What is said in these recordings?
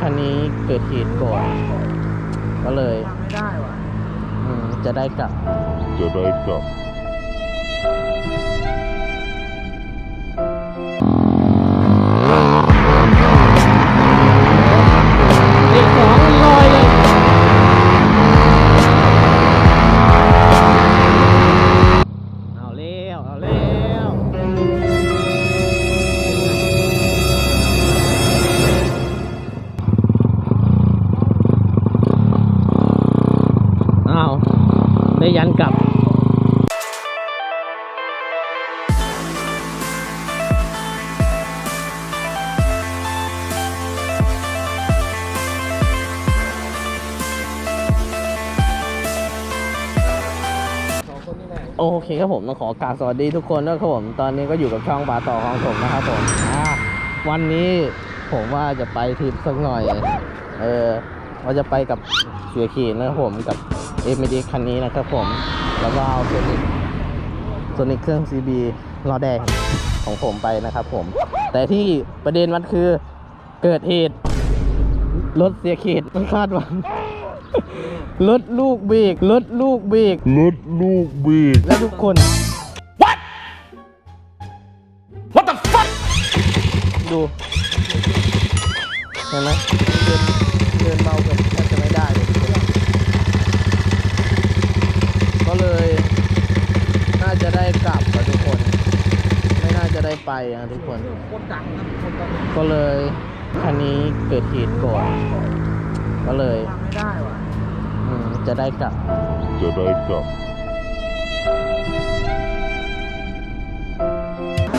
คันนี้เกิดเหตุก่อน ก็เลยทำไม่ได้ว่ะ อืมจะได้กลับ จะได้กลับ โอเคครับผมต้องขอกราบสวัสดีทุกคนด้วยครับผมตอนนี้ก็อยู่กับช่องปลาต่อของผมนะครับผมวันนี้ผมว่าจะไปทริปสักหน่อย เออว่าจะไปกับเสือขีนนะครับผมกับเอ็มดีคันนี้นะครับผม แล้วก็เอาโซนิกโซนิกเครื่อง CB ล้อแดงของผมไปนะครับผม แต่ที่ประเด็นมันคือเกิดเหตุรถเสียเขตมันคาดหวัง รถลูกเบรกรถลูกเบรกรถลูกเบรกและทุกคน What the fuck ดูเห็นไหมเดินเดินเบาเกือบแทบจะไม่ได้เลยทุกคนก็เลย น่าจะได้กลับอะทุกคน ไม่น่าจะได้ไปอะทุกคนโคตรดังนะคนตอนนี้ก็เลยคันนี้เกิดเหตุก่อน ก็เลยทำไม่ได้ว่ะอืมจะได้กลับ จะได้กลับ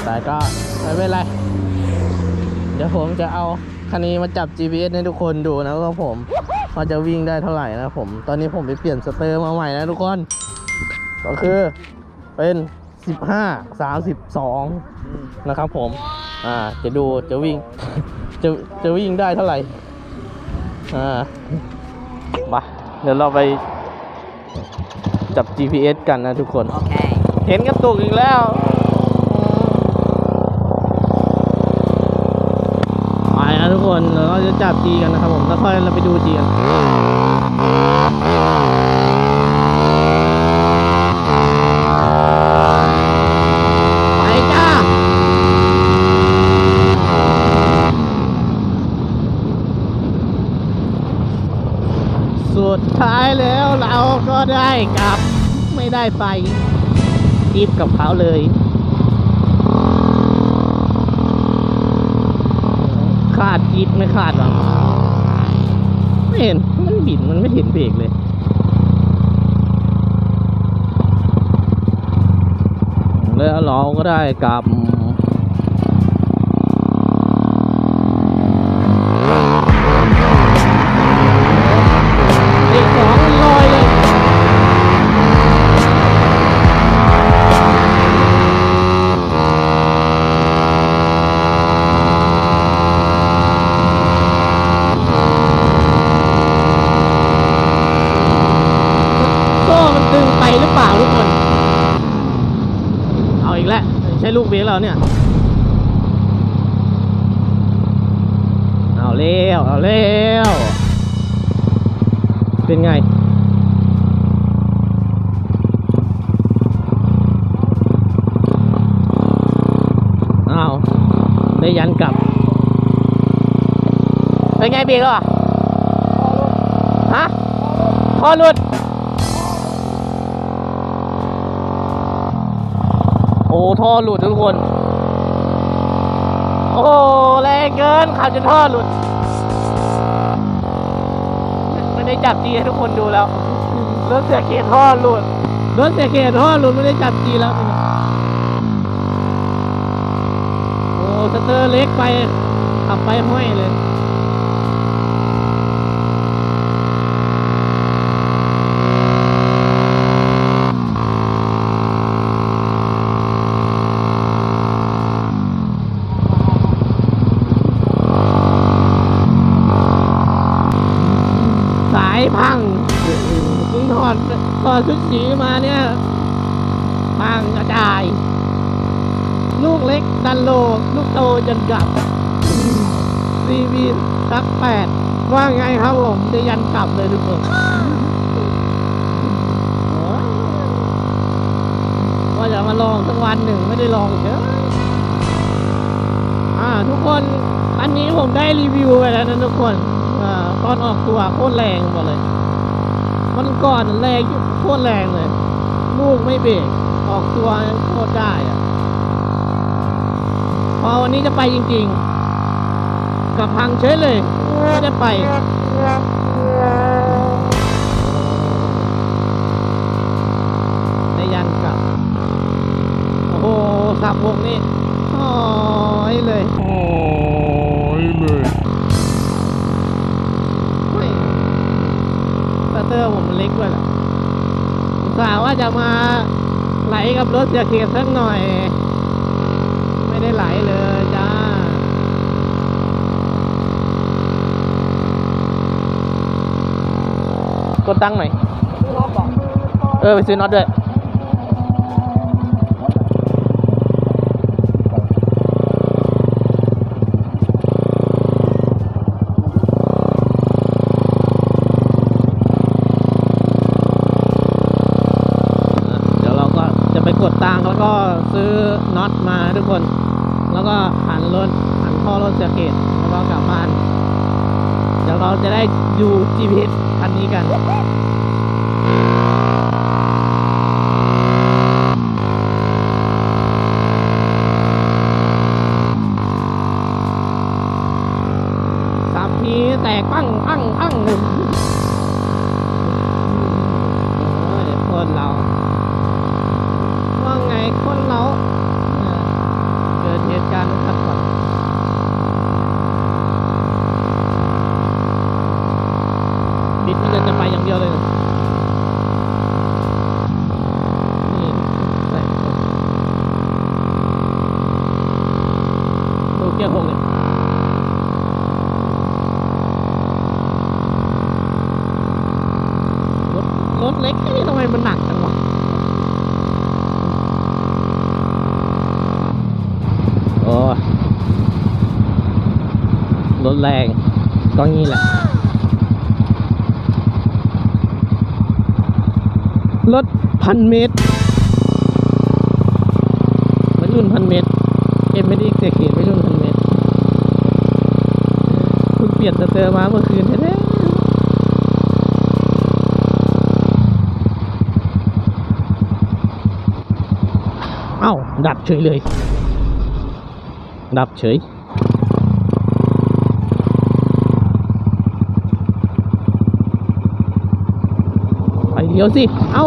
แต่ก็ไม่เป็นไร เดี๋ยวผมจะเอาคันนี้มาจับ GPS ให้ทุกคนดูนะครับผมว่าจะวิ่งได้เท่าไหร่นะครับผม ตอนนี้ผมไปเปลี่ยนสเตอร์มาใหม่นะทุกคน ก็คือเป็น 15 32 นะครับผม อ่า จะดูจะวิ่ง จะจะวิ่งได้เท่าไหร่ อ่ามาเดี๋ยวเราไปจับ GPS กันนะทุกคนเห็นกระตุกอีกแล้ว ไปนะทุกคน เราจะจับจีกันนะครับผม แล้วค่อยเราไปดูจีกันไปจ้า สุดท้ายแล้วเราก็ได้กลับไม่ได้ไปอีฟกับเขาเลย ขาดอีฟไม่ขาดหรอไม่เห็น มันบิดมันไม่เห็นเบรกเลยแล้วเราก็ได้กลับ งไปหรือเปล่าทุกคน เอาอีกแล้วใช่ลูกเบรกแล้วเนี่ย เอาเร็วเอาเร็วเป็นไงอ้าวได้ยันกลับ เป็นไงเบรกอะฮะพอหลุด โอ้ท่อหลุดทุกคน โอ้แรงเกินขับจนท่อหลุดไม่ได้จับจีให้ทุกคนดูแล้วรถเสียเกตท่อหลุดรถเสียเกตท่อหลุดไม่ได้จับจีแล้วโอ้สเตอร์เล็กไปขับไปห้อยเลยายพังมึงถอดถอดชุดสีมาเนี่ยพังกระจาย ลูกเล็กดันโลลูกโตจนกลับซีวีสักแปดว่าไงครับผมจะยันกลับเลยทุกคนว่าจะมาลองสักวันหนึ่งไม่ได้ลองเยอ่า ทุกคนอันนี้ผมได้รีวิวไปแล้วนะทุกคน อนออกตัวโคตรแรงบอกเลย มันก่อนแรงโคตรแรงเลย ลูกไม่เบรกออกตัวโคตรได้อะพอวันนี้จะไปจริงๆ กับพังเฉยเลยไม่ได้ไปได้ยันกลับ โอ้โหสับวงนี่อ้ยเลย ว่าจะมาไหลกับรถเสียเขตสักหน่อย ไม่ได้ไหลเลยจ้ากดตั้งหน่อย เออ ไปซื้อน็อตด้วยางแล้วก็ซื้อน็อตมาทุกคน แล้วก็หันรถหันท่อรถเสียเกตแล้วก็กลับบ้าน เดี๋ยวเราจะได้ดู GPS คันนี้กัน ดูเกียร์หกเลยรถรถเล็กนี่ทำไมมันหนักจังวะโอ้รถแรงก็งี้แหละรถพันเมตรไม่รุ่นพันเมตร เอ็มไม่ได้เสียเขียนไม่รุ่นพันเมตรเพิ่งเปลี่ยนสเตอร์มาเมื่อคืนแท้ๆเอ้า ดับเฉยเลย ดับเฉยไปเดี๋ยวสิ เอ้า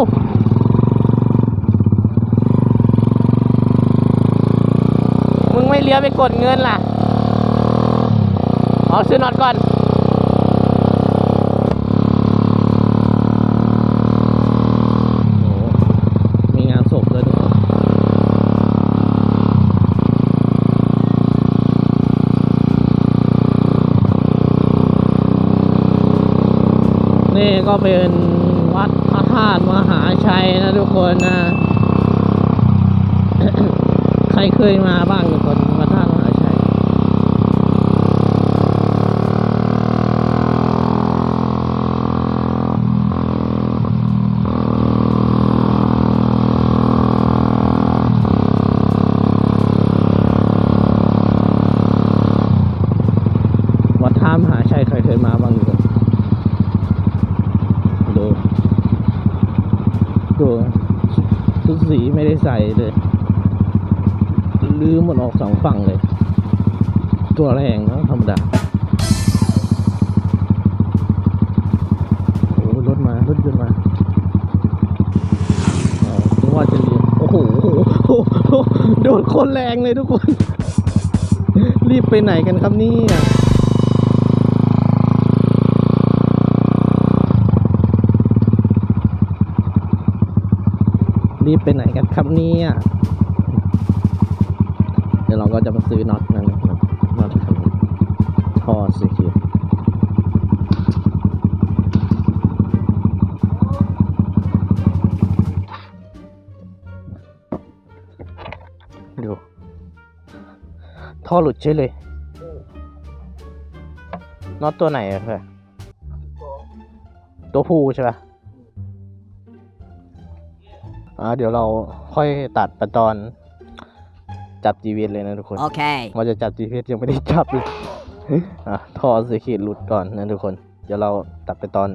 มึงไม่เลี้ยวไปกดเงินล่ะอ๋อซื้อน็อตก่อน โอ้มีงานศพเลยทุกคน นี่ก็เป็นวัดพระธาตุมหาชัยนะทุกคนนะ ใครเคยมาบ้างทุกคนพระธาตุมหาชัย วัดท่ามหาชัยใครเคยมาบ้างอยู่กันดูดูชุดสีไม่ได้ใส่เลยลืมมัน ออกสองฝั่งเลย ตัวแรงนะธรรมดาโอ้รถมารถยนต์มาอ๋อนึกว่าจะเรียนโอ้โหโอ้โหโดนคนแรงเลยทุกคน รีบไปไหนกันครับเนี่ยรีบไปไหนกันครับเนี่ย ดี๋ยวเราก็จะมาซื้อน็อตนั่นนะครับน็อตท่อสีเขียวดูท่อหลุดใช่เลยน็อตตัวไหนอะเพื่อนตัวผู้ใช่ปะอ่าเดี๋ยวเราค่อยตัดไปตอน จับ GPS เลยนะทุกคน Okay. ว่าจะจับ GPS ยังไม่ได้จับเลยอะท่อสีขีดหลุดก่อนนะทุกคน เดี๋ยวเราตัดไปตอน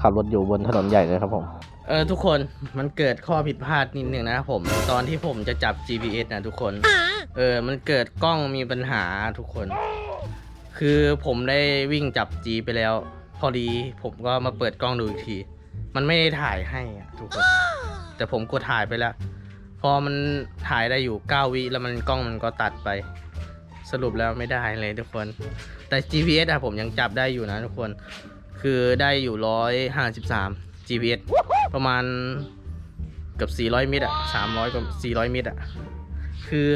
ขับรถอยู่บนถนนใหญ่เลยครับผม เออทุกคนมันเกิดข้อผิดพลาดนิดนึงนะครับผม ตอนที่ผมจะจับ GPS นะทุกคน เออมันเกิดกล้องมีปัญหาทุกคน คือผมได้วิ่งจับ G ไปแล้ว พอดีผมก็มาเปิดกล้องดูอีกที มันไม่ได้ถ่ายให้อะทุกคน แต่ผมกดถ่ายไปแล้วพ อมันถ่ายได้อยู่ 9 วิแล้วมันกล้องมันก็ตัดไป สรุปแล้วไม่ได้เลยทุกคน แต่ GPS อะผมยังจับได้อยู่นะทุกคน คือได้อยู่ร้อยห้าสิบสาม GPS ประมาณเกับสี่ร้อยเมตรอะสามร้อยกับสี่ร้อยเมตรอะคือ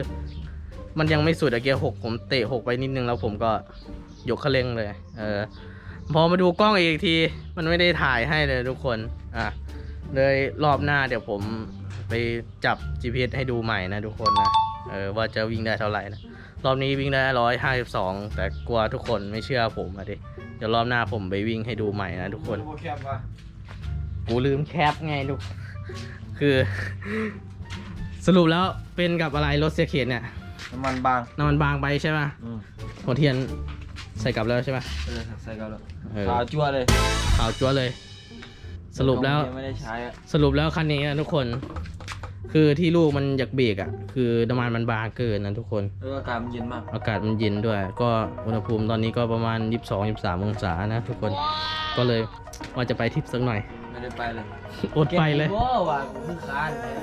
มันยังไม่สุดอะเกียร์หกผมเตะหกไปนิดนึงแล้วผมก็ยกคันเร่งเลย เออ พอมาดูกล้องอีกที มันไม่ได้ถ่ายให้เลยทุกคน อะ เลยรอบหน้าเดี๋ยวผม ไปจับ GPS ให้ดูใหม่นะทุกคนนะ เออว่าจะวิ่งได้เท่าไหร่นะ รอบนี้วิ่งได้ร้อยห้าสิบสองแต่กลัวทุกคนไม่เชื่อผมอะดิ เดี๋ยวรอบหน้าผมไปวิ่งให้ดูใหม่นะทุกคนโปรแคปวะกูลืมแคปไงลูก คือ สรุปแล้วเป็นกับอะไรรถเสียเขียนเนี่ยน้ำมันบางน้ำมันบางไปใช่ป่ะอืมหัวเทียนใส่กลับแล้วใช่ป่ะเออใส่กันแล้วเออขาวจั่วเลยขาวจั๊วเลย สรุปแล้วยังไม่ได้ใช้อะสรุปแล้วคันนี้นะทุกคน คือที่ลูกมันอยากเบรกอะ คือน้ำมันมันบางเกินนะทุกคนแล้วก็อากาศมันเย็นมาก อากาศมันเย็นด้วย ก็อุณหภูมิตอนนี้ก็ประมาณ 22 23 องศานะทุกคน ก็เลยว่าจะไปทริปสักหน่อย ไม่ได้ไปเลยอดไปเลยโอ้ว่ะกูเพิ่งค้านเลย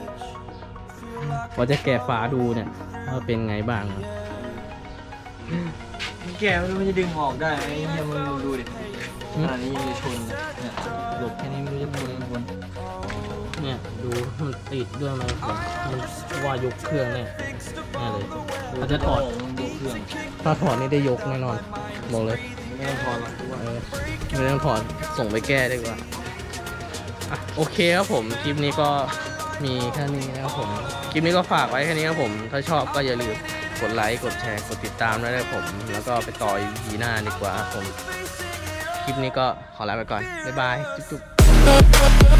ว่าจะแกะฝาดูเนี่ยว่าเป็นไงบ้างแกไม่รู้มันจะดึงออกได้ไหมเนี่ยมึงดูดิขนาดนี้ยังจะชนเลยเนี่ยหลบแค่นี้ไม่รู้จะชนยังไง เนี่ยดูมันติดด้วยไหมผมมันว่ายกเครื่องเนี่ยแน่เลยถ้าจะถอดมันยกเครื่องถ้าถอดนี่ได้ยกแน่นอนบอกเลยไม่ต้องถอดหรอกกูว่าเออไม่ต้องถอดส่งไปแก้ดีกว่าอะโอเคครับผมคลิปนี้ก็มีแค่นี้นะครับผมคลิปนี้ก็ฝากไว้แค่นี้ครับผม ถ้าชอบก็อย่าลืมกดไลค์ กดแชร์ กดติดตามด้วยนะครับผม แล้วก็ไปต่อ EP หน้าดีกว่าครับผม คลิปนี้ก็ขอลาไปก่อน บ๊ายบาย จุ๊บ